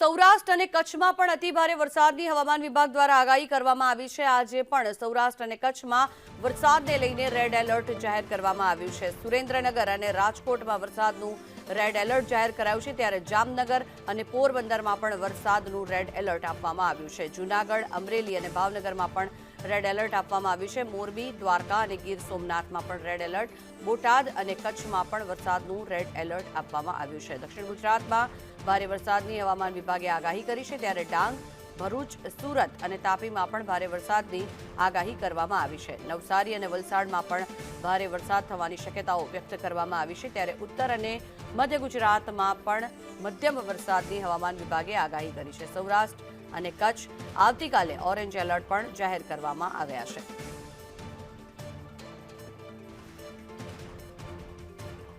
સૌરાષ્ટ્ર અને કચ્છમાં પણ અતિભારે વરસાદની હવામાન વિભાગ દ્વારા આગાહી કરવામાં આવી છે. આજે પણ સૌરાષ્ટ્ર અને કચ્છમાં વરસાદને લઈને રેડ એલર્ટ જાહેર કરવામાં આવ્યું છે. સુરેન્દ્રનગર અને રાજકોટમાં વરસાદનું રેડ એલર્ટ જાહેર કરાયું છે. ત્યારે જામનગર અને પોરબંદરમાં પણ વરસાદનું રેડ એલર્ટ આપવામાં આવ્યું છે. જૂનાગઢ, અમરેલી અને ભાવનગરમાં પણ રેડ એલર્ટ આપવામાં આવ્યું છે. મોરબી, દ્વારકા અને ગીર સોમનાથમાં પણ રેડ એલર્ટ બોટાદ અને કચ્છમાં પણ વરસાદનું રેડ એલર્ટ આપવામાં આવ્યું છે. દક્ષિણ ગુજરાતમાં ભારે વરસાદની હવામાન વિભાગે આગાહી કરી છે. ત્યારે ડાંગ, ભરૂચ, સુરત અને તાપીમાં પણ ભારે વરસાદની આગાહી કરવામાં આવી છે. નવસારી અને વલસાડમાં પણ ભારે વરસાદ થવાની શક્યતાઓ વ્યક્ત કરવામાં આવી છે. ત્યારે ઉત્તર અને મધ્ય ગુજરાતમાં પણ મધ્યમ વરસાદની હવામાન વિભાગે આગાહી કરી છે. સૌરાષ્ટ્ર અને કચ્છ આવતીકાલે ઓરેન્જ એલર્ટ પણ જાહેર કરવામાં આવ્યા છે.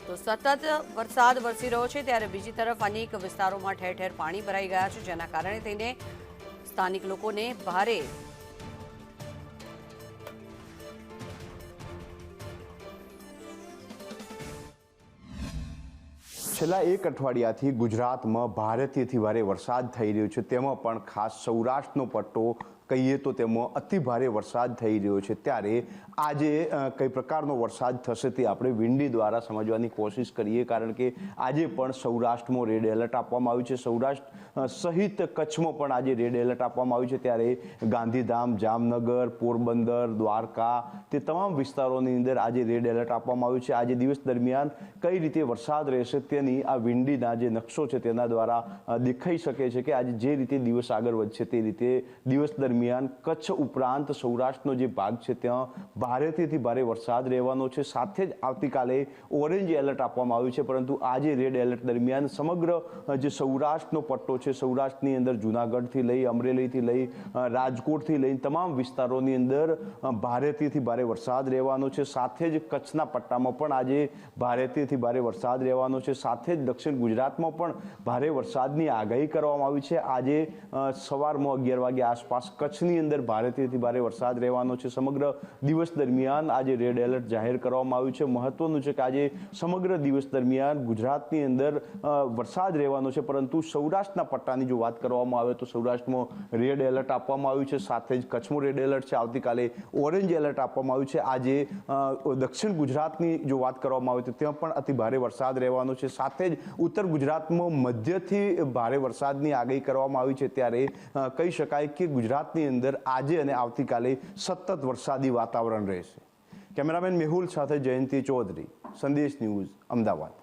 તો સતત વરસાદ વરસી રહ્યો છે ત્યારે બીજી તરફ અનેક વિસ્તારોમાં ઠેર ઠેર પાણી ભરાઈ ગયા છે, જેના કારણે થઈને સ્થાનિક લોકોને ભારે છેલ્લા એક અઠવાડિયાથી ગુજરાતમાં ભારેથી ભારે વરસાદ થઈ રહ્યો છે. તેમાં પણ ખાસ સૌરાષ્ટ્રનો પટ્ટો કહીએ તો તેમાં અતિ ભારે વરસાદ થઈ રહ્યો છે. ત્યારે આજે કઈ પ્રકારનો વરસાદ થશે તે આપણે વિંડી દ્વારા સમજવાની કોશિશ કરીએ. કારણ કે આજે પણ સૌરાષ્ટ્રમાં રેડ એલર્ટ આપવામાં આવ્યું છે. સૌરાષ્ટ્ર સહિત કચ્છમાં પણ આજે રેડ એલર્ટ આપવામાં આવ્યું છે. ત્યારે ગાંધીધામ, જામનગર, પોરબંદર, દ્વારકા, તે તમામ વિસ્તારોની અંદર આજે રેડ એલર્ટ આપવામાં આવ્યું છે. આજે દિવસ દરમિયાન કઈ રીતે વરસાદ રહેશે તેની આ વિંડીના જે નકશો છે તેના દ્વારા દેખાઈ શકે છે કે આજે જે રીતે દિવસ આગળ વધશે તે રીતે દિવસ દરમિયાન કચ્છ ઉપરાંત સૌરાષ્ટ્રનો જે ભાગ છે, ત્યાં ભારેથી ભારે વરસાદ રહેવાનો છે. સાથે જ આવતીકાલે ઓરેન્જ એલર્ટ આપવામાં આવ્યું છે, પરંતુ આજે રેડ એલર્ટ દરમિયાન સમગ્ર જે સૌરાષ્ટ્રનો પટ્ટો છે, સૌરાષ્ટ્રની અંદર જુનાગઢથી લઈ, અમરેલીથી લઈ રાજકોટથી લઈ તમામ વિસ્તારોની અંદર ભારેથી ભારે વરસાદ રહેવાનો છે. સાથે જ કચ્છના પટ્ટામાં પણ આજે ભારેથી ભારે વરસાદ રહેવાનો છે. સાથે જ દક્ષિણ ગુજરાતમાં પણ ભારે વરસાદની આગાહી કરવામાં આવી છે. આજે સવારમાં અગિયાર વાગ્યા આસપાસ કચ્છની અંદર ભારેથી ભારે વરસાદ રહેવાનો છે. સમગ્ર દિવસ દરમિયાન આજે રેડ એલર્ટ જાહેર કરવામાં આવ્યું છે. મહત્વનું છે કે આજે સમગ્ર દિવસ દરમિયાન ગુજરાતની અંદર વરસાદ રહેવાનો છે. પરંતુ સૌરાષ્ટ્રના પટ્ટાની જો વાત કરવામાં આવે તો સૌરાષ્ટ્રમાં રેડ એલર્ટ આપવામાં આવ્યું છે. સાથે જ કચ્છમાં રેડ એલર્ટ છે. આવતીકાલે ઓરેન્જ એલર્ટ આપવામાં આવ્યું છે. આજે દક્ષિણ ગુજરાતની જો વાત કરવામાં આવે તો ત્યાં પણ અતિ ભારે વરસાદ રહેવાનો છે. સાથે જ ઉત્તર ગુજરાતમાં મધ્યથી ભારે વરસાદની આગાહી કરવામાં આવી છે. ત્યારે કહી શકાય કે ગુજરાતની અંદર આજે અને આવતીકાલે સતત વરસાદી વાતાવરણ રહેશે. કેમેરામેન મેહુલ સાથે જયંતિ ચૌધરી, સંદેશ ન્યૂઝ, અમદાવાદ.